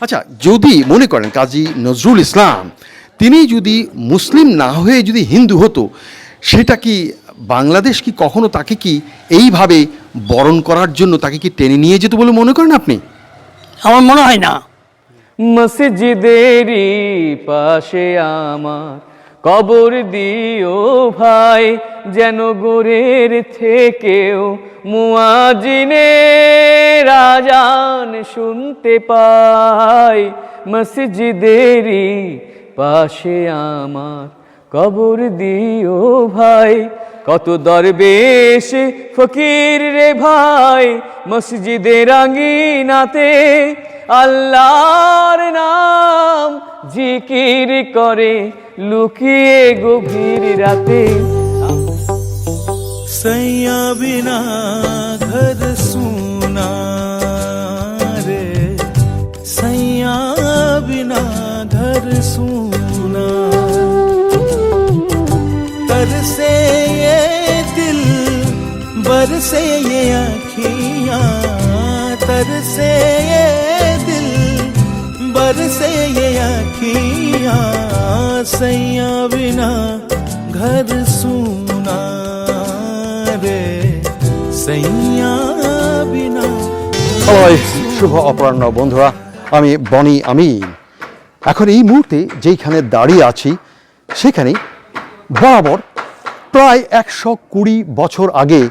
আচ্ছা যদি মনে করেন কাজী নজরুল ইসলাম তিনি যদি মুসলিম না হয়ে যদি হিন্দু হতো সেটা কি বাংলাদেশ কি কখনো তাকে কি এইভাবে বরণ করার জন্য তাকে কি টেনে নিয়ে যেত বলে মনে করেন আপনি? আমার মনে হয় না। মসজিদেরই পাশে আমার কবর দিও ভাই, যেন গোরের থেকেও মুয়াজিনে রাজান শুনতে পাই। মসজিদেরই পাশে আমার কবর দিও ভাই। কত দরবেশ ফকির রে ভাই মসজিদের আঙ্গিনাতে আল্লাহর নাম জিকির করে। লুকিয়ে গভীর রাতে सैया बिना घर सुना रे सैया बिना घर सुना तरसे ये दिल बरसे ये अखियां तरसे ये दिल बरसे ये अखियां सैया बिना घर सुना रे सैया बिना হয় শুভ অপরাহ্ন বন্ধুরা আমি বনি আমি এখন এই মুহূর্তে যেইখানে দাঁড়িয়ে আছি সেখানে বরাবর প্রায় একশো কুড়ি বছর আগে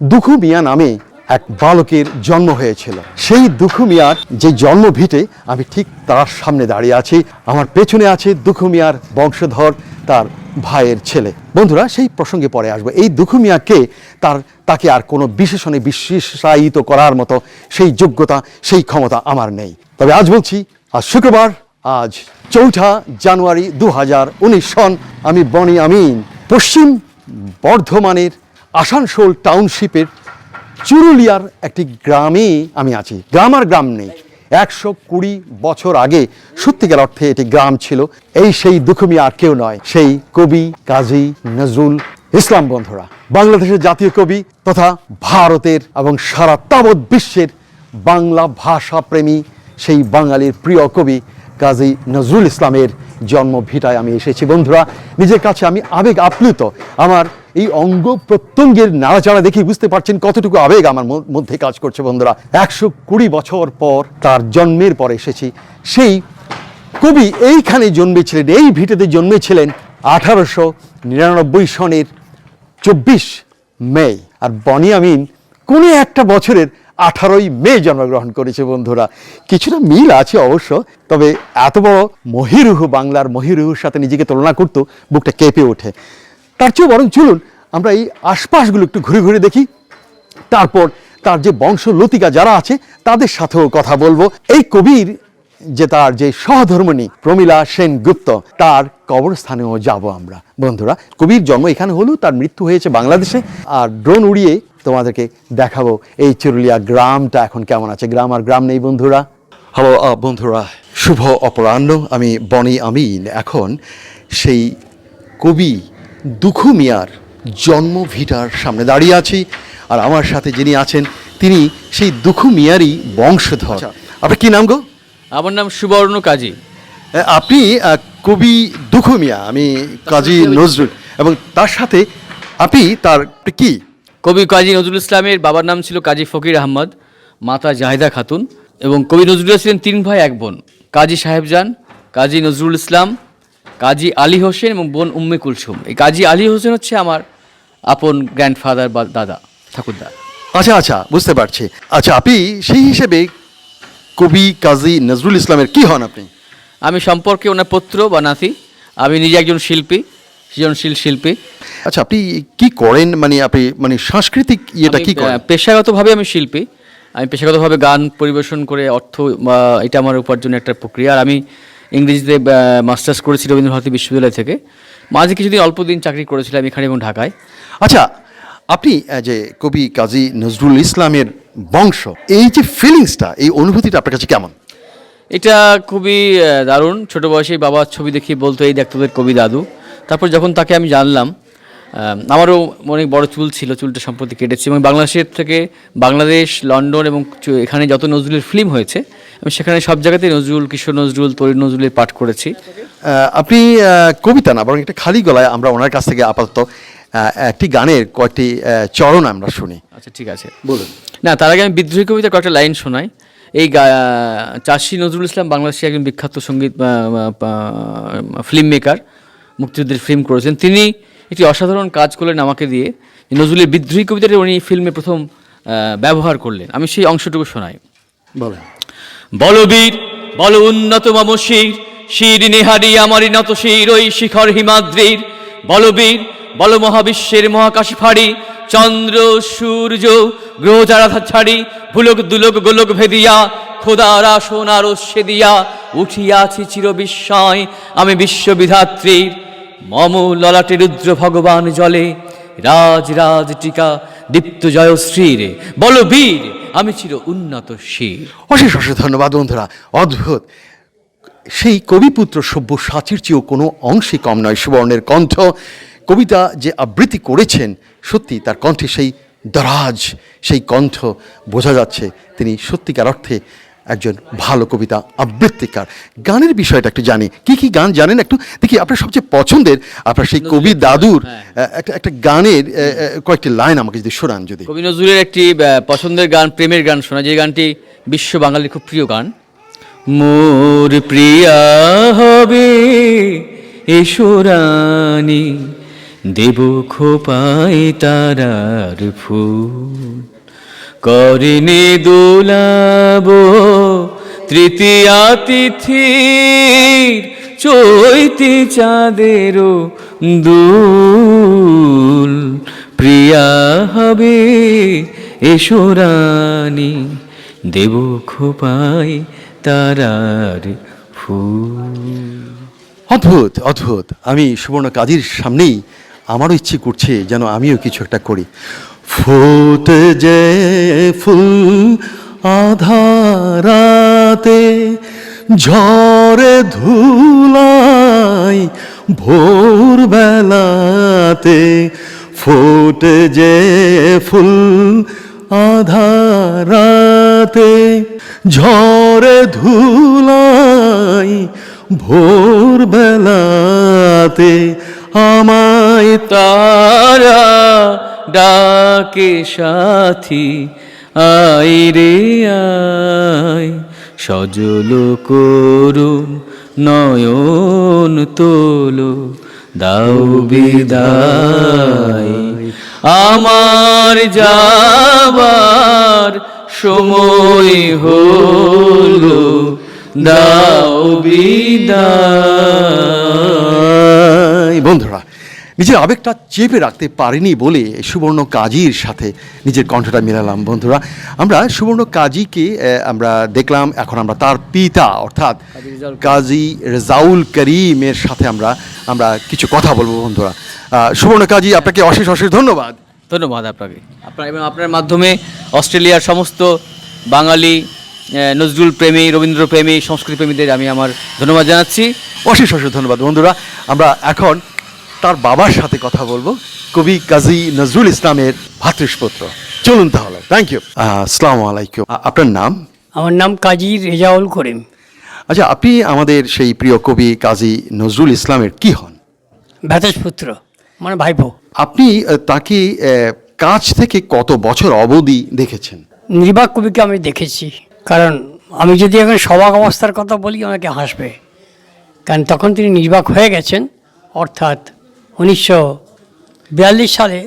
দুখু মিয়া নামে এক বালকের জন্ম হয়েছিল। সেই দুখু মিয়ার যে জন্ম ভিটে আমি ঠিক তার সামনে দাঁড়িয়ে আছি। আমার পেছনে আছে দুখু মিয়ার বংশধর, তার ভাইয়ের ছেলে। বন্ধুরা, সেই প্রসঙ্গে পরে আসব। এই দুখু মিয়াকে তার, তাকে আর কোনো বিশেষণে বিশেষায়িত করার মতো সেই যোগ্যতা, সেই ক্ষমতা আমার নেই। তবে আজ বলছি, আজ শুক্রবার, আজ চৌঠা জানুয়ারি দু হাজার উনিশ সন, আমি বনি আমিন। পশ্চিম বর্ধমানের আসানসোল টাউনশিপের চুরুলিয়ার একটি গ্রামে আমি আছি। গ্রাম আর গ্রাম নেই। একশো কুড়ি বছর আগে সত্যিকার অর্থে এটি গ্রাম ছিল। এই সেই দুঃখমি আর কেউ নয়, সেই কবি কাজী নজরুল ইসলাম বন্ধুরা। বাংলাদেশের জাতীয় কবি তথা ভারতের এবং সারা তাবৎ বিশ্বের বাংলা ভাষা প্রেমী সেই বাঙালির প্রিয় কবি কাজী নজরুল ইসলামের জন্ম ভিটায় আমি এসেছি। বন্ধুরা, নিজের কাছে আমি আবেগ আপ্লুত। আমার এই অঙ্গ প্রত্যঙ্গের নাড়াচাড়া দেখে বুঝতে পারছেন কতটুকু আবেগ আমার মধ্যে কাজ করছে বন্ধুরা। একশো কুড়ি বছর পর তার জন্মের পর এসেছি। সেই কবি এইখানে জন্মেছিলেন, এই ভিটেতে জন্মেছিলেন আঠারোশো নিরানব্বই সনের চব্বিশ মে। আর বনিয়ামিন কোনো একটা বছরের আঠারোই মে জন্মগ্রহণ করেছে বন্ধুরা। কিছুটা মিল আছে অবশ্য, তবে এত বড় মহিরুহু বাংলার মহিরুহুর সাথে নিজেকে তুলনা করতো, বুকটা কেঁপে ওঠে। তার চেয়েও বরং চলুন আমরা এই আশপাশগুলো একটু ঘুরে ঘুরে দেখি। তারপর তার যে বংশলতিকা যারা আছে, তাদের সাথেও কথা বলব। এই কবির যে তার যে সহধর্মণী প্রমীলা সেনগুপ্ত, তার কবরস্থানেও যাব আমরা। বন্ধুরা, কবির জন্ম এখানে হলেও তার মৃত্যু হয়েছে বাংলাদেশে। আর ড্রোন উড়িয়ে তোমাদেরকে দেখাবো এই চুরুলিয়া গ্রামটা এখন কেমন আছে। গ্রাম আর গ্রাম নেই, বন্ধুরা। হ্যালো বন্ধুরা, শুভ অপরাহ্ন। আমি বনি আমিন। এখন সেই কবি দুখু মিয়ার জন্ম ভিটার সামনে দাঁড়িয়ে আছি আর আমার সাথে যিনি আছেন তিনি সেই দুখু মিয়ারই বংশধর আপনার কি নাম গো? আমার নাম সুবর্ণ কাজী। আপনি কবি দুখু মিয়া আমি কাজী নজরুল এবং তার সাথে আপনি তার কি? কবি কাজী নজরুল ইসলামের বাবার নাম ছিল কাজী ফকির আহমদ মাতা জাহিদা খাতুন এবং কবি নজরুল ছিলেন তিন ভাই এক বোন। কাজী সাহেব সাহেবজান কাজী নজরুল ইসলাম কাজী আলী হোসেন এবং বোন উম্মে কুলসুম। এই কাজী আলী হোসেন হচ্ছে আমার আপন গ্র্যান্ডফাদার বা দাদা ঠাকুরদা আচ্ছা আচ্ছা বুঝতে পারছি। আচ্ছা আপনি সেই হিসেবে কবি কাজী নজরুল ইসলামের কি হন আপনি? আমি সম্পর্কে ওনার পুত্র বা নাতি। আমি নিজে একজন শিল্পী সৃজনশীল শিল্পী। আচ্ছা আপনি কি করেন? মানে আপনি মানে সাংস্কৃতিক ইয়েটা কি করেন? পেশাগতভাবে আমি শিল্পী। আমি পেশাগতভাবে গান পরিবেশন করে অর্থ বা এটা আমার উপার্জনের একটা প্রক্রিয়া। আর আমি ইংরেজিতে মাস্টার্স করেছি রবীন্দ্র ভারতী বিশ্ববিদ্যালয় থেকে। মাঝে কিছুদিন অল্প দিন চাকরি করেছিলাম এখানে এবং ঢাকায়। আচ্ছা আপনি যে কবি কাজী নজরুল ইসলামের বংশ এই যে ফিলিংসটা এই অনুভূতিটা আপনার কাছে কেমন? এটা খুবই দারুণ। ছোটো বয়সে বাবার ছবি দেখি বলতো এই দেখ তোদের কবি দাদু। তারপর যখন তাকে আমি জানলাম আমারও অনেক বড় চুল ছিল চুলটা সম্প্রতি কেটেছি এবং বাংলাদেশের থেকে বাংলাদেশ লন্ডন এবং এখানে যত নজরুলের ফিল্ম হয়েছে আমি সেখানে সব জায়গাতেই নজরুল কিশোর নজরুল তরুণ নজরুলের পাঠ করেছি। আপনি কবিতা না বরং একটা খালি গলায় আমরা ওনার কাছ থেকে আপাতত একটি গানের কয়েকটি চরণ আমরা শুনি। আচ্ছা ঠিক আছে। বলুন। না তার আগে আমি বিদ্রোহী কবিতার কয়েকটা লাইন শোনাই। এই চাষি নজরুল ইসলাম বাংলাদেশের একজন বিখ্যাত সংগীত ফিল্ম মেকার মুক্তিযুদ্ধের ফিল্ম করেছেন। তিনি একটি অসাধারণ কাজ করলেন আমাকে দিয়ে নজরুলের বিদ্রোহী কবিতাটা উনি ফিল্মে প্রথম ব্যবহার করলেন। আমি সেই অংশটুকু শোনাই। বলেন। বলবীর বল উন্নত মম শির শির নেহারি আমারি নত শির ওই শিখর হিমাদ্রির। বলবীর বল মহাবিশ্বের মহাকাশ ফাড়ি চন্দ্র সূর্য গ্রহ যারা ছাড়ি ভুলক দুলক গোলক ভেদিয়া খোদারা আসন আরস্যে দিয়া উঠিয়াছি চির বিস্ময় আমি বিশ্ববিধাত্রীর। মম ললাটে রুদ্র ভগবান জলে, রাজ রাজ টিকা, দীপ্ত জয়শ্রীর বল বীর আমি চির উন্নত শির। অশেষ অশেষ ধন্যবাদ বন্ধুরা। অদ্ভুত। সেই কবিপুত্র সভ্য সাচির চেয়েও কোনো অংশে কম নয় সুবর্ণের কণ্ঠ। কবিতা যে আবৃত্তি করেছেন, সত্যি তার কণ্ঠে সেই দরাজ, সেই কণ্ঠ বোঝা যাচ্ছে। তিনি সত্যিকার অর্থে একজন ভালো কবিতা আবৃত্তিকার। গানের বিষয়টা একটু জানি। কি কি গান জানেন একটু? দেখি আপনার সবচেয়ে পছন্দের আপনার সেই কবি দাদুর একটা একটা গানের কয়েকটি লাইন আমাকে যদি শোনান যদি। কবি নজরুলের একটি পছন্দের গান প্রেমের গান শোনা। যে গানটি বিশ্ব বাঙালির খুব প্রিয় গান। মোর প্রিয়া হবে এসরানি দেব খোপাই তারার ফুল। করিনে দোলাব, তৃতীয়া তিথির চৈতি চাঁদেরও দুল। প্রিয়া হবে এসরানি দেব খোপাই তারার ফুল। অদ্ভুত অদ্ভুত। আমি সুবর্ণ কাজীর সামনেই আমারও ইচ্ছে করছে যেন আমিও কিছু একটা করি। ফুটে যে ফুল আধারাতে ঝরে ধুলাই ভোর বেলাতে ফুটে যে ফুল আধারাতে ঝরে ধুলাই ভোর বেলাতে আমায় তারা ডাকে সাথী আই রে আয়। সজল করুন নয়ন তোলো, দাও বিদায়। আমার যাবার সময় হলো, দাও বিদায়। নিজের আবেগটা চেপে রাখতে পারিনি বলে সুবর্ণ কাজীর সাথে নিজের কণ্ঠটা মিলালাম। বন্ধুরা আমরা সুবর্ণ কাজীকে আমরা দেখলাম এখন আমরা তার পিতা অর্থাৎ কাজী রেজাউল করিমের সাথে আমরা আমরা কিছু কথা বলব বন্ধুরা। সুবর্ণ কাজী আপনাকে অশেষ অশেষ ধন্যবাদ। ধন্যবাদ আপনাকে। আপনার এবং আপনার মাধ্যমে অস্ট্রেলিয়ার সমস্ত বাঙালি নজরুল প্রেমী রবীন্দ্র প্রেমী সংস্কৃতি প্রেমীদের আমি আমার ধন্যবাদ জানাচ্ছি। অশেষ অশেষ ধন্যবাদ বন্ধুরা। আমরা এখন তার বাবার সাথে কথা বলব। কবি কাজী নজরুল ইসলামের ভাতৃষ্পুত্র। চলুন তাহলে। থ্যাংক ইউ আসসালামু আলাইকুম। আপনার নাম? আমার নাম কাজী রেজাউল করিম। আচ্ছা আপনি আমাদের সেই প্রিয় কবি কাজী নজরুল ইসলামের কি হন? ভ্যাতাসপুত্র মানে ভাইপো। আপনি তাকে কাছ থেকে কত বছর অবধি দেখেছেন? নির্বাক কবিকে আমি দেখেছি। কারণ আমি যদি এখন সবাক অবস্থার কথা বলি আমাকে হাসবে। কারণ তখন তিনি নির্বাক হয়ে গেছেন অর্থাৎ উনিশশো বিয়াল্লিশ সালে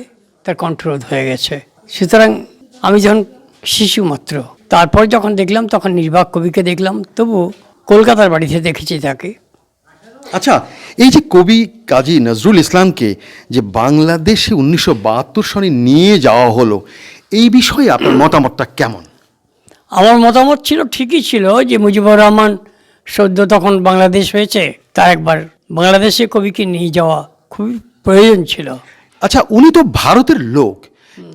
তার কণ্ঠরোধ হয়ে গেছে। সুতরাং আমি যখন শিশু মাত্র তারপর যখন দেখলাম তখন নির্বাক কবিকে দেখলাম তবু কলকাতার বাড়িতে দেখেছি তাকে। আচ্ছা এই যে কবি কাজী নজরুল ইসলামকে যে বাংলাদেশে উনিশশো বাহাত্তর সনে নিয়ে যাওয়া হলো এই বিষয়ে আপনার মতামতটা কেমন? আমার মতামত ছিল ঠিকই ছিল যে মুজিবুর রহমান সদ্য তখন বাংলাদেশ হয়েছে তা একবার বাংলাদেশে কবিকে নিয়ে যাওয়া খুবই প্রয়োজন ছিল। আচ্ছা উনি তো ভারতের লোক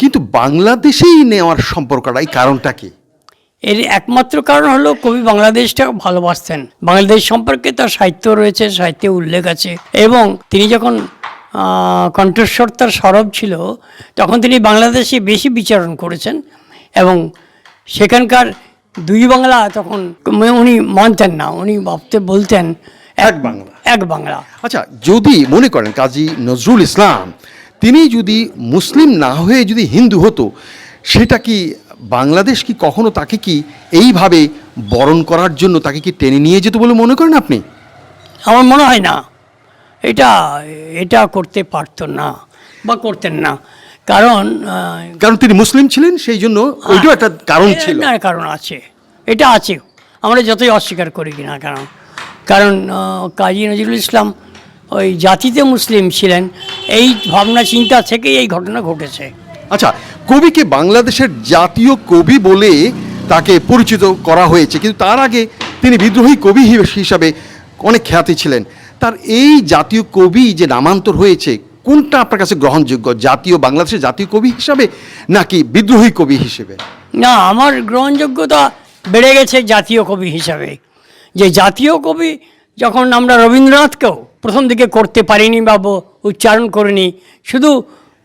কিন্তু বাংলাদেশেই নেওয়ার সম্পর্কটা এই কারণটা কি? এর একমাত্র কারণ হলো কবি বাংলাদেশটা ভালোবাসতেন। বাংলাদেশ সম্পর্কে তার সাহিত্য রয়েছে সাহিত্যে উল্লেখ আছে এবং তিনি যখন কণ্ঠস্বর তার সরব ছিল তখন তিনি বাংলাদেশে বেশি বিচরণ করেছেন এবং সেখানকার দুই বাংলা তখন উনি মানতেন না উনি ভাবতে বলতেন এক বাংলা। এক বাংলা। আচ্ছা যদি মনে করেন কাজী নজরুল ইসলাম তিনি যদি মুসলিম না হয়ে যদি হিন্দু হতো সেটা কি বাংলাদেশ কি কখনো তাকে কি এইভাবে বরণ করার জন্য তাকে কি টেনে নিয়ে যেত বলে মনে করেন আপনি? আমার মনে হয় না। এটা এটা করতে পারতো না বা করতেন না। কারণ কারণ তিনি মুসলিম ছিলেন সেই জন্য ওইটাও একটা কারণ ছিল। কারণ আছে। এটা আছে। আমরা যতই অস্বীকার করি কিনা কারণ কারণ কাজী নজরুল ইসলাম ওই জাতিতে মুসলিম ছিলেন এই ভাবনা চিন্তা থেকেই এই ঘটনা ঘটেছে। আচ্ছা কবিকে বাংলাদেশের জাতীয় কবি বলে তাকে পরিচিত করা হয়েছে কিন্তু তার আগে তিনি বিদ্রোহী কবি হিসাবে অনেক খ্যাতি ছিলেন। তার এই জাতীয় কবি যে নামান্তর হয়েছে কোনটা আপনার কাছে গ্রহণযোগ্য? জাতীয় বাংলাদেশের জাতীয় কবি হিসাবে নাকি বিদ্রোহী কবি হিসেবে? না আমার গ্রহণযোগ্যতা বেড়ে গেছে জাতীয় কবি হিসাবে। যে জাতীয় কবি যখন আমরা রবীন্দ্রনাথকেও প্রথম দিকে করতে পারিনি বা উচ্চারণ করিনি শুধু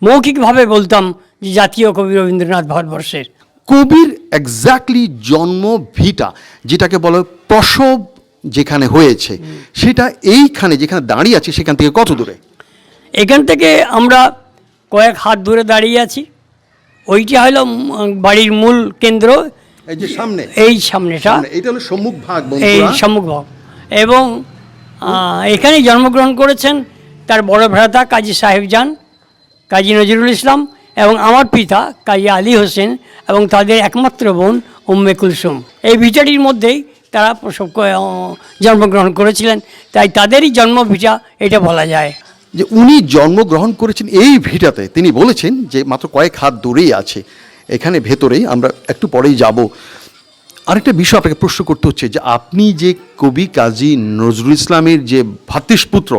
মৌখিকভাবে বলতাম যে জাতীয় কবি রবীন্দ্রনাথ ভারতবর্ষের। কবির এক্স্যাক্টলি জন্ম ভিটা যেটাকে বলে প্রসব যেখানে হয়েছে সেটা এইখানে যেখানে দাঁড়িয়ে আছে সেখান থেকে কত দূরে? এখান থেকে আমরা কয়েক হাত দূরে দাঁড়িয়ে আছি। ওইটা হলো বাড়ির মূল কেন্দ্র এই যে সামনে। এই সামনেটা। এটা হলো সম্মুখ ভাগ এই সম্মুখ ভাগ। এবং আহ, এখানেই জন্মগ্রহণ করেছেন তার বড় ভ্রাতা কাজী সাহেব যান কাজী নজরুল ইসলাম এবং আমার পিতা কাজী আলী হোসেন এবং তাদের একমাত্র বোন উম্মে কুলসুম। এই ভিটাটির মধ্যেই তারা প্রসব জন্মগ্রহণ করেছিলেন। তাই তাদেরই জন্ম ভিটা এটা বলা যায়। যে উনি জন্মগ্রহণ করেছেন এই ভিটাতে তিনি বলেছেন যে মাত্র কয়েক হাত দূরেই আছে। এখানে ভেতরেই আমরা একটু পরেই যাব। আরেকটা বিষয় আপনাকে প্রশ্ন করতে হচ্ছে যে আপনি যে কবি কাজী নজরুল ইসলামের যে ভাতৃষ্পুত্র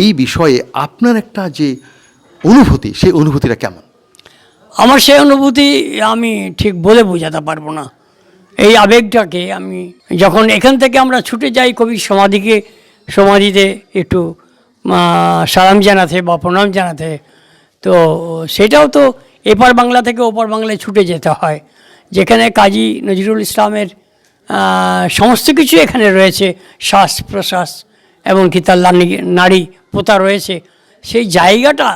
এই বিষয়ে আপনার একটা যে অনুভূতি, সেই অনুভূতিটা কেমন? আমার সেই অনুভূতি আমি ঠিক বলে বোঝাতে পারব না। এই আবেগটাকে আমি যখন এখান থেকে আমরা ছুটে যাই কবির সমাধিকে, সমাধিতে একটু সালাম জানাতে বা প্রণাম জানাতে, তো সেটাও তো এপার বাংলা থেকে ওপার বাংলায় ছুটে যেতে হয়। যেখানে কাজী নজরুল ইসলামের সমস্ত কিছু এখানে রয়েছে। শ্বাস প্রশ্বাস এমনকি তার নারী পোতা রয়েছে। সেই জায়গাটা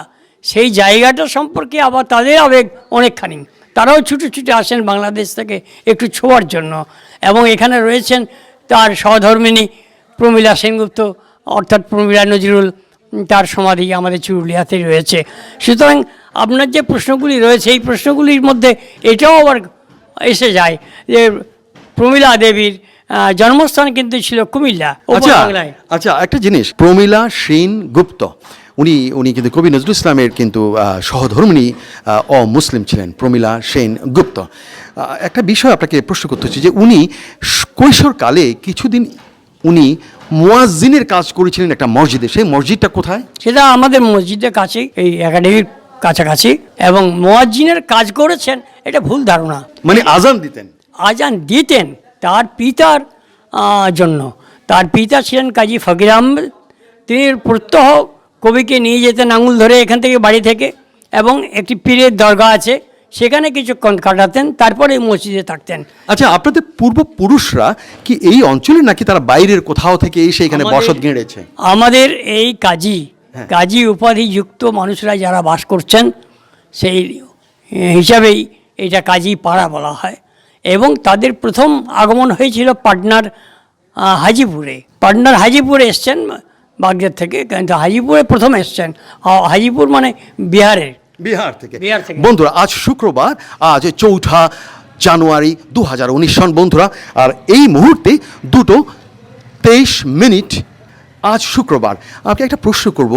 সেই জায়গাটা সম্পর্কে আবার তাদের আবেগ অনেকখানি। তারাও ছুটে ছুটে আসেন বাংলাদেশ থেকে একটু ছোঁয়ার জন্য। এবং এখানে রয়েছেন তার সহধর্মিনী প্রমীলা সেনগুপ্ত, অর্থাৎ প্রমীলা নজরুল তার সমাধি আমাদের চুরুলিয়াতে রয়েছে। সুতরাং আপনার যে প্রশ্নগুলি রয়েছে এই প্রশ্নগুলির মধ্যে এটাও আবার এসে যায় যে প্রমীলা দেবীর জন্মস্থান কিন্তু ছিল কুমিল্লা আচ্ছা আচ্ছা একটা জিনিস প্রমীলা সেন গুপ্ত উনি উনি কিন্তু কবি নজরুল ইসলামের কিন্তু সহধর্মিনী অমুসলিম ছিলেন প্রমীলা সেন গুপ্ত। একটা বিষয় আপনাকে প্রশ্ন করতে হচ্ছে যে উনি কৈশোরকালে কিছুদিন উনি মুয়াজ্জিনের কাজ করেছিলেন একটা মসজিদে। সেই মসজিদটা কোথায়? সেটা আমাদের মসজিদের কাছেই এই একাডেমির কাছাকাছি। এবং মোয়াজ্জিনের কাজ করেছেন এটা ভুল ধারণা। মানে আজান দিতেন। আজান দিতেন তার পিতার জন্য। তার পিতা ছিলেন কাজী ফকির আহমেদ। তিনি প্রত্যহ কবিকে নিয়ে যেতেন আঙুল ধরে এখান থেকে বাড়ি থেকে। এবং একটি পীরের দরগা আছে সেখানে কিছুক্ষণ কাটাতেন তারপরে মসজিদে থাকতেন। আচ্ছা আপনাদের পূর্বপুরুষরা কি এই অঞ্চলে নাকি তারা বাইরের কোথাও থেকে এসে এখানে বসত গেঁড়েছে? আমাদের এই কাজী কাজী উপাধিযুক্ত মানুষরা যারা বাস করছেন সেই হিসাবেই এটা কাজী পাড়া বলা হয়। এবং তাদের প্রথম আগমন হয়েছিল পাটনার হাজিপুরে। পাটনার হাজিপুরে এসছেন বাগদাদ থেকে কিন্তু হাজিপুরে প্রথম এসছেন। হাজিপুর মানে বিহারের। বিহার থেকে। বিহার থেকে। বন্ধুরা আজ শুক্রবার আজ চৌঠা জানুয়ারি দু হাজার উনিশ সন বন্ধুরা। আর এই মুহূর্তে দুটো তেইশ মিনিট আজ শুক্রবার। আপনাকে একটা প্রশ্ন করব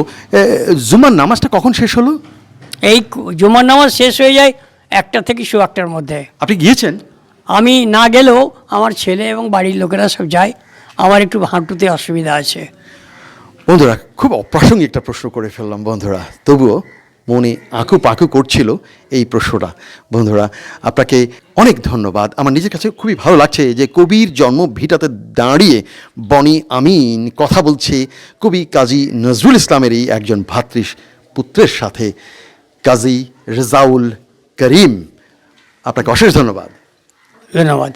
জুমার নামাজটা কখন শেষ হলো? এই জুমার নামাজ শেষ হয়ে যায় একটা থেকে শো একটার মধ্যে। আপনি গিয়েছেন? আমি না গেলেও আমার ছেলে এবং বাড়ির লোকেরা সব যায়। আমার একটু হাঁটুতে অসুবিধা আছে। বন্ধুরা খুব অপ্রাসঙ্গিক একটা প্রশ্ন করে ফেললাম বন্ধুরা। তবুও মনে আঁকু পাকু করছিল এই প্রশ্নটা। বন্ধুরা আপনাকে অনেক ধন্যবাদ। আমার নিজের কাছে খুবই ভালো লাগছে যে কবির জন্ম ভিটাতে দাঁড়িয়ে বনি আমিন কথা বলছে কবি কাজী নজরুল ইসলামেরই একজন ভাতৃ পুত্রের সাথে কাজী রেজাউল করিম। আপনাকে অশেষ ধন্যবাদ। ধন্যবাদ।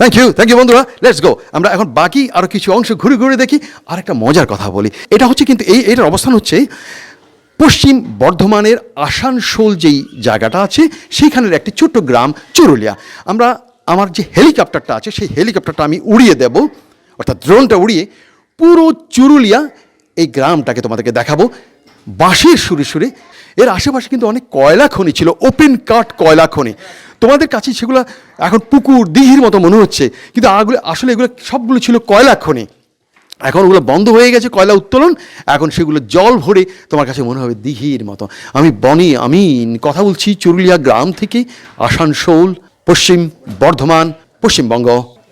থ্যাংক ইউ থ্যাংক ইউ বন্ধুরা। লেটস গো আমরা এখন বাকি আরও কিছু অংশ ঘুরে ঘুরে দেখি আর একটা মজার কথা বলি। এটা হচ্ছে কিন্তু এই এটার অবস্থান হচ্ছে পশ্চিম বর্ধমানের আসানসোল যেই জায়গাটা আছে সেইখানের একটি ছোট্ট গ্রাম চুরুলিয়া। আমরা, আমার যে হেলিকপ্টারটা আছে, সেই হেলিকপ্টারটা আমি উড়িয়ে দেব, অর্থাৎ ড্রোনটা উড়িয়ে পুরো চুরুলিয়া এই গ্রামটাকে তোমাদেরকে দেখাবো। বাঁশের সুরে সুরে। এর আশেপাশে কিন্তু অনেক কয়লা খনি ছিল ওপেন কাট কয়লা খনি। তোমাদের কাছে সেগুলো এখন পুকুর, দিঘির মতো মনে হচ্ছে, কিন্তু আগুলো, আসলে এগুলো সবগুলো ছিল কয়লা খনি। এখন ওগুলো বন্ধ হয়ে গেছে, কয়লা উত্তোলন, এখন সেগুলো জল ভরে তোমার কাছে মনে হবে দিঘির মতো। আমি বনি আমি কথা বলছি চুরুলিয়া গ্রাম থেকে, Asansol, Paschim Bardhaman, Paschimbanga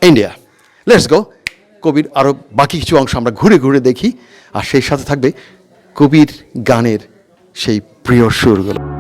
India let's go কবির আরও বাকি কিছু অংশ আমরা ঘুরে ঘুরে দেখি, আর সেই সাথে থাকবে কবির গানের সেই প্রিয় সুরগুলো।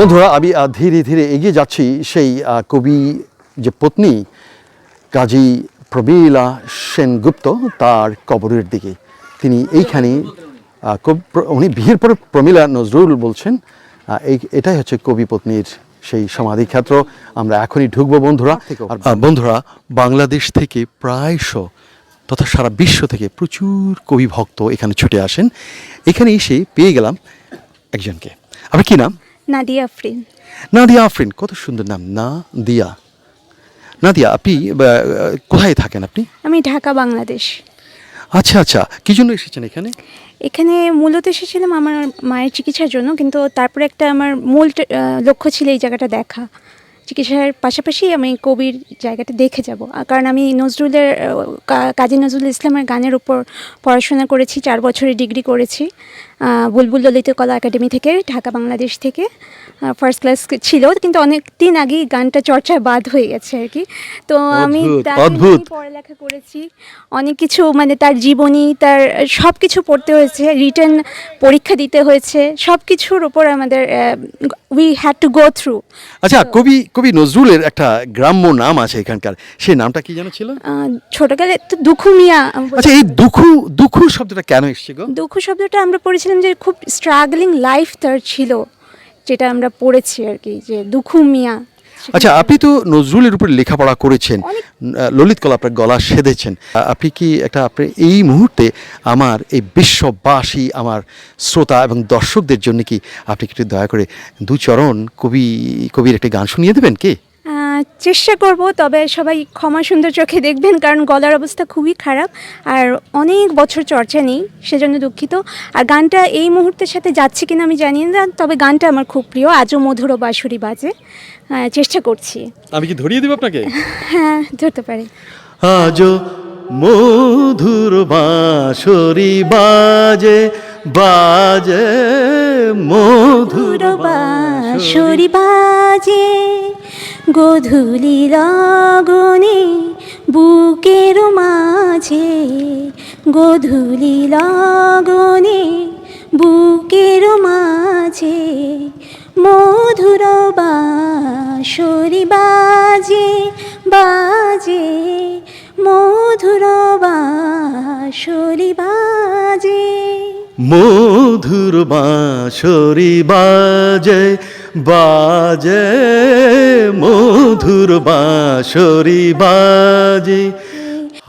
বন্ধুরা আমি ধীরে ধীরে এগিয়ে যাচ্ছি সেই কবি যে পত্নী কাজী প্রবীলা সেনগুপ্ত তার কবরের দিকে। তিনি এইখানে উনি বিয়ের পরে প্রমীলা নজরুল বলছেন এই এটাই হচ্ছে কবি পত্নীর সেই সমাধি ক্ষেত্র। আমরা এখনই ঢুকবো বন্ধুরা। আর বন্ধুরা বাংলাদেশ থেকে প্রায়শ তথা সারা বিশ্ব থেকে প্রচুর কবি ভক্ত এখানে ছুটে আসেন। এখানে এসে পেয়ে গেলাম একজনকে। আপনার কি নাম? নাদিয়া আফরিন। নাদিয়া আফরিন কত সুন্দর নাম না দিয়া নাদিয়া আপনি কোথায় থাকেন আপনি? আমি ঢাকা বাংলাদেশ। আচ্ছা আচ্ছা কি জন্য এসেছেন এখানে? এখানে মূলত এসেছিলাম আমার মায়ের চিকিৎসার জন্য কিন্তু তারপরে একটা আমার মূল লক্ষ্য ছিল এই জায়গাটা দেখা। চিকিৎসার পাশাপাশি আমি কবির জায়গাটা দেখে যাব। কারণ আমি নজরুলের কাজী নজরুল ইসলামের গানের উপর পড়াশোনা করেছি চার বছরের ডিগ্রি করেছি। বুলবুল ললিত কলা একাডেমি থেকে ঢাকা বাংলাদেশ থেকে ফার্স্ট ক্লাস ছিল। কিন্তু অনেক দিন আগেই গানটা চর্চায় বাদ হয়ে গেছে আর কি। তো আমি অদ্ভুত, পড়ালেখা করেছি। অনেক কিছু মানে তার জীবনী তার সব কিছু পড়তে হয়েছে। রিটার্ন পরীক্ষা দিতে হয়েছে। সব কিছুর উপর আমাদের we had to go through আচ্ছা কবি কবি নজরুলের একটা গ্রাম্য নাম আছে এখানকার। সেই নামটা কি যেন ছিল? ছোটকালে তো দুঃখু মিয়া আচ্ছা এই দুঃখু দুঃখু শব্দটা কেন এসছে গো? দুঃখ শব্দটা আমরা পড়েছিলাম যে খুব স্ট্রাগলিং লাইফ তার ছিল যেটা আমরা পড়েছি আর কি যে দুঃখু মিয়া। আচ্ছা আপনি তো নজরুলের উপর লেখাপড়া করেছেন ললিত কলা আপনার গলা সেধেছেন। আপনি কি একটা আপনি এই মুহূর্তে আমার এই বিশ্ববাসী আমার শ্রোতা এবং দর্শকদের জন্য কি আপনি কি একটু দয়া করে দু চরণ কবি কবির একটি গান শুনিয়ে দেবেন কি? চেষ্টা করব তবে সবাই ক্ষমা সুন্দর চোখে দেখবেন কারণ গলার অবস্থা খুবই খারাপ আর অনেক বছর চর্চা নেই সেজন্য দুঃখিত। আর গানটা এই মুহূর্তের সাথে যাচ্ছে কিনা আমি জানি না তবে গানটা আমার খুব প্রিয় আজও মধুর ও বাঁশুরি বাজে। চেষ্টা করছি। আমি কি ধরিয়ে দেব আপনাকে? হ্যাঁ ধরতে পারি। আজ মধুর বাঁশরি বাজে বাজে মধুর মধুর বাঁশুরি বাজে। গধূলি লগনে, বুকের মাঝে। গধূলি লগনে, বুকের মাঝে। মধুর বাঁশরি বাজে বাজে। মধুর বাঁশরি বাজে। মধুর বাঁশরি বাজে বাজে মধুর বাঁশরি বাজে।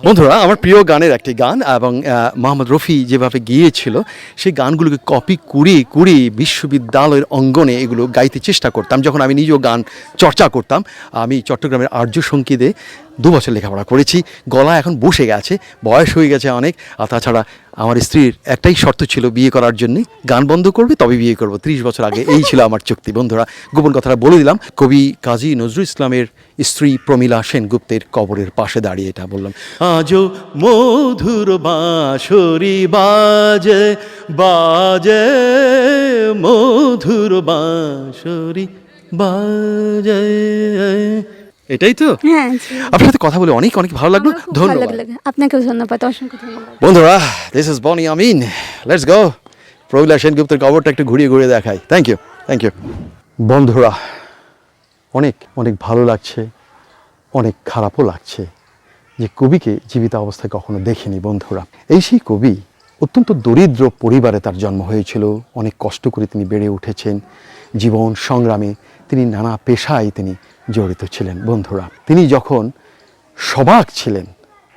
বন্ধুরা, আমার প্রিয় গানের একটি গান এবং মোহাম্মদ রফি যেভাবে গিয়েছিল, সেই গানগুলোকে কপি কুড়ি কুড়ি বিশ্ববিদ্যালয়ের অঙ্গনে এগুলো গাইতে চেষ্টা করতাম। যখন আমি নিজেও গান চর্চা করতাম, আমি চট্টগ্রামের আর্য সঙ্গীতে দু বছর লেখাপড়া করেছি, গলা এখন বসে গেছে, বয়স হয়ে গেছে অনেক, আর তাছাড়া আমার স্ত্রীর একটাই শর্ত ছিল বিয়ে করার জন্য গান বন্ধ করবে, তবে বিয়ে করব। ত্রিশ বছর আগে এই ছিল আমার চুক্তি। বন্ধুরা, গোপন কথাটা বলে দিলাম। কবি কাজী নজরুল ইসলামের স্ত্রী প্রমীলা সেনগুপ্তের কবরের পাশে দাঁড়িয়ে এটা বললাম। আজও মধুর বাঁশরি বাজে বাজে মধুর বাঁশরি বাজে। এটাই তো? হ্যাঁ আপনার সাথে কথা বলে অনেক অনেক ভালো লাগল। ধন্যবাদ। আপনাকেও ধন্যবাদ অসংখ্য ধন্যবাদ। বন্ধুরা this is Boni Amin let's go প্রবীলা সেনগুপ্তের কবরটা একটু ঘুরিয়ে ঘুরিয়ে দেখাই। থ্যাংক ইউ থ্যাংক ইউ বন্ধুরা অনেক অনেক ভালো লাগছে অনেক খারাপও লাগছে। যে কবিকে জীবিত অবস্থায় কখনো দেখিনি বন্ধুরা। এই সেই কবি অত্যন্ত দরিদ্র পরিবারে তার জন্ম হয়েছিল। অনেক কষ্ট করে তিনি বেড়ে উঠেছেন। জীবন সংগ্রামে তিনি নানা পেশায় তিনি জড়িত ছিলেন। বন্ধুরা, তিনি যখন সবাক ছিলেন,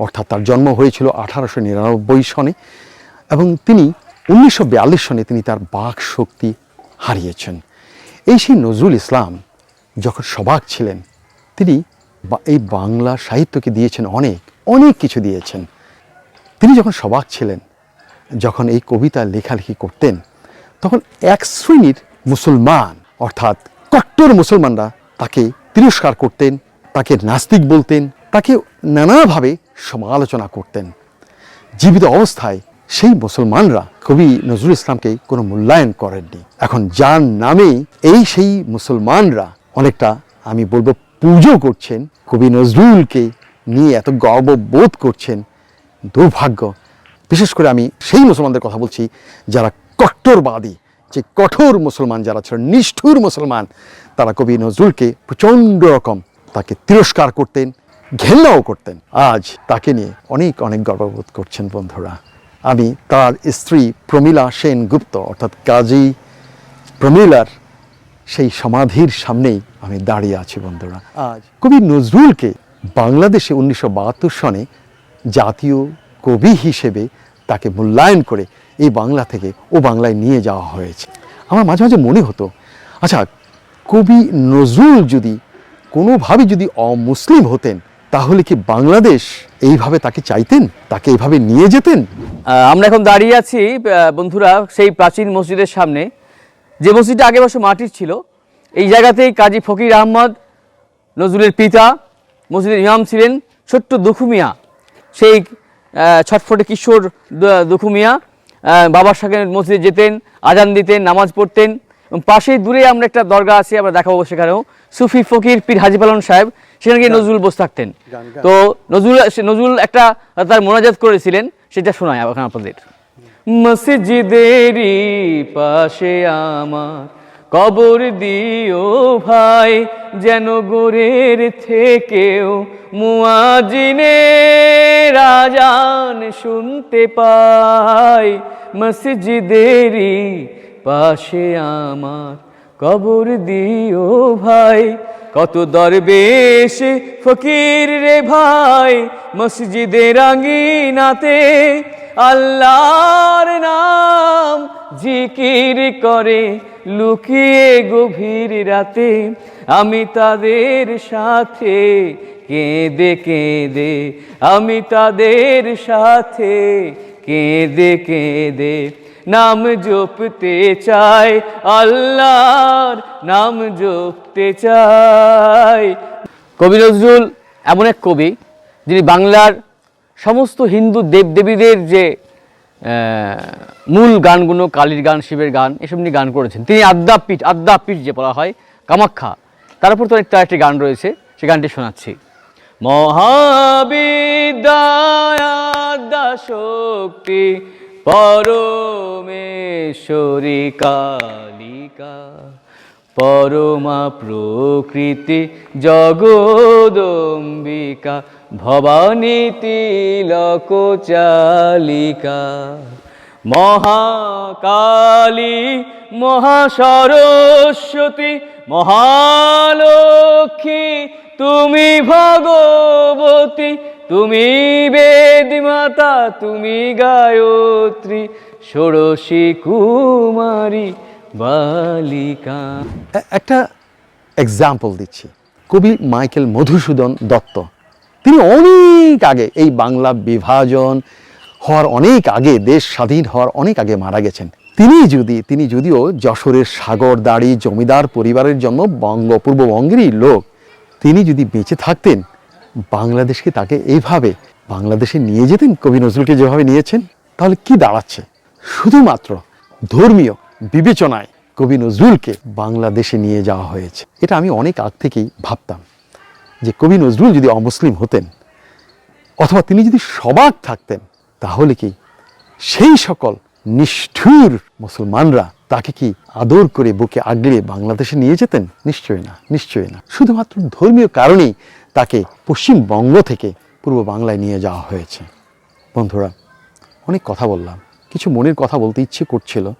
অর্থাৎ তার জন্ম হয়েছিল আঠারোশো নিরানব্বই সনে এবং তিনি উনিশশো বিয়াল্লিশ সনে তিনি তার বাক শক্তি হারিয়েছেন। এই সেই নজরুল ইসলাম যখন সবাক ছিলেন, তিনি এই বাংলা সাহিত্যকে দিয়েছেন অনেক অনেক কিছু দিয়েছেন। তিনি যখন সবাক ছিলেন যখন এই কবিতা লেখালেখি করতেন, তখন এক শ্রেণির মুসলমান, অর্থাৎ কট্টর মুসলমানরা তাকে তিরস্কার করতেন, তাকে নাস্তিক বলতেন, তাকে নানাভাবে সমালোচনা করতেন। জীবিত অবস্থায় সেই মুসলমানরা কবি নজরুল ইসলামকে কোনো মূল্যায়ন করেননি। এখন যার নামে এই সেই মুসলমানরা, অনেকটা আমি বলব পুজো করছেন, কবি নজরুলকে নিয়ে এত গর্ববোধ করছেন, দুর্ভাগ্য বিশেষ করে আমি সেই মুসলমানদের কথা বলছি যারা কট্টরবাদী যে কঠোর মুসলমান যারা ছিল নিষ্ঠুর মুসলমান তারা কবি নজরুলকে প্রচণ্ড রকম তাকে তিরস্কার করতেন ঘেন্নাও করতেন। আজ তাকে নিয়ে অনেক অনেক গর্ববোধ করছেন বন্ধুরা। আমি তার স্ত্রী প্রমীলা সেন গুপ্ত অর্থাৎ কাজী প্রমীলার সেই সমাধির সামনেই আমি দাঁড়িয়ে আছি বন্ধুরা। আজ কবি নজরুলকে বাংলাদেশে উনিশশো বাহাত্তর সনে জাতীয় কবি হিসেবে তাকে মূল্যায়ন করে এই বাংলা থেকে ও বাংলায় নিয়ে যাওয়া হয়েছে। আমার মাঝে মাঝে মনে হতো আচ্ছা কবি নজরুল যদি কোনোভাবে যদি অমুসলিম হতেন, তাহলে কি বাংলাদেশ এইভাবে তাকে চাইতেন? তাকে এইভাবে নিয়ে যেতেন? আমরা এখন দাঁড়িয়ে আছি বন্ধুরা, সেই প্রাচীন মসজিদের সামনে। যে মসজিদটা আগে বছর মাটির ছিল, এই জায়গাতেই কাজী ফকির আহমদ, নজরুলের পিতা, মসজিদের ইমাম ছিলেন ছোট্ট দুখু মিয়া সেই ছটফটে কিশোর দু- দুখু মিয়া বাবার সঙ্গে মসজিদে যেতেন আজান দিতেন নামাজ পড়তেন। এবং পাশেই দূরে আমরা একটা দরগা আছে আমরা দেখাবো সেখানেও। সুফি ফকির পীর হাজি পালন সাহেব সেখানে গিয়ে নজরুল বসে থাকতেন। তো নজরুল নজরুল একটা তার মোনাজাত করেছিলেন সেটা শোনায় এখন আপনাদের। মসজিদেরই পাশে আমার কবর দিও ভাই, যেন গোরের থেকেও মুয়াজিনে রাজান শুনতে পাই। মসজিদেরই পাশে আমার কবর দিও ভাই। কত দরবেশ ফকির রে ভাই মসজিদের আঙ্গিনাতে আল্লাহর নাম জিকির করে লুকিয়ে গভীর রাতে আমি তাদের সাথে কেঁদে কেঁদে, আমি তাদের সাথে কেঁদে কেঁদে নাম জপতে চাই, আল্লাহর নাম জপতে চাই। কবি নজরুল এমন এক কবি যিনি বাংলার সমস্ত হিন্দু দেবদেবীদের যে মূল গানগুলো, কালীর গান, শিবের গান, এসব নিয়ে গান করেছেন। তিনি আদ্যাপীঠ আদ্যাপীঠ যে বলা হয়, কামাখ্যা। তার উপর তো একটা একটি গান রয়েছে, সে গানটি শোনাচ্ছি। মহাবিদ্যায়াদা শক্তি পরমেশ্বরী কালিকা। পরমা প্রকৃতি জগদম্বিকা ভবানী তিলক চালিকা মহাকালী, মহাসরস্বতী, মহালক্ষ্মী, তুমি ভগবতী, তুমি বেদমাতা, তুমি গায়ত্রী, ষোড়শী কুমারী বালিকা। একটা এক্সাম্পল দিচ্ছি। কবি মাইকেল মধুসূদন দত্ত। তিনি অনেক আগে এই বাংলা বিভাজন হওয়ার অনেক আগে, দেশ স্বাধীন হওয়ার অনেক আগে মারা গেছেন। তিনি যদি, তিনি যদিও যশোরের সাগরদাড়ি জমিদার পরিবারের জন্ম, বঙ্গ, পূর্ববঙ্গেরই লোক, তিনি যদি বেঁচে থাকতেন, বাংলাদেশকে তাকে এইভাবে বাংলাদেশে নিয়ে যেতেন? কবি নজরুলকে যেভাবে নিয়েছেন, তাহলে কি দাঁড়াচ্ছে? শুধুমাত্র ধর্মীয় বিবেচনায় কবি নজরুলকে বাংলাদেশে নিয়ে যাওয়া হয়েছে। এটা আমি অনেক আগ থেকেই ভাবতাম যে কবি নজরুল যদি অমুসলিম হতেন অথবা তিনি যদি সবাক থাকতেন, তাহলে কি সেই সকল নিষ্ঠুর মুসলমানরা তাকে কি আদর করে বুকে আগলে বাংলাদেশে নিয়ে যেতেন? নিশ্চয়ই না নিশ্চয়ই না। শুধুমাত্র ধর্মীয় কারণেই তাকে পশ্চিমবঙ্গ থেকে পূর্ব বাংলায় নিয়ে যাওয়া হয়েছে। বন্ধুরা, অনেক কথা বললাম। কিছু মনের কথা বলতে ইচ্ছে করছিল।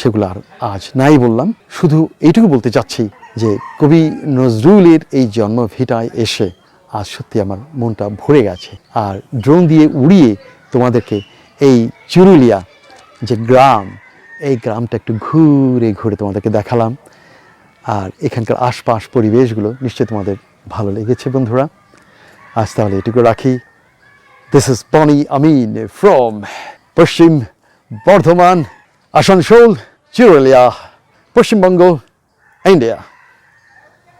সেগুলো আর আজ নাই বললাম। শুধু এইটুকু বলতে চাচ্ছি যে কবি নজরুলের এই জন্মভিটায় এসে আজ সত্যি আমার মনটা ভরে গেছে। আর ড্রোন দিয়ে উড়িয়ে তোমাদেরকে এই চুরুলিয়া যে গ্রাম, এই গ্রামটা একটু ঘুরে ঘুরে তোমাদেরকে দেখালাম। আর এখানকার আশপাশ পরিবেশগুলো নিশ্চয়ই তোমাদের ভালো লেগেছে বন্ধুরা। আজ তাহলে এটুকু রাখি। This is Bonnie from Paschim Pashchim Ashan Ashanshol, Chirulia, Pushimbongo, India.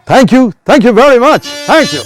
Thank you, thank you very much. Thank you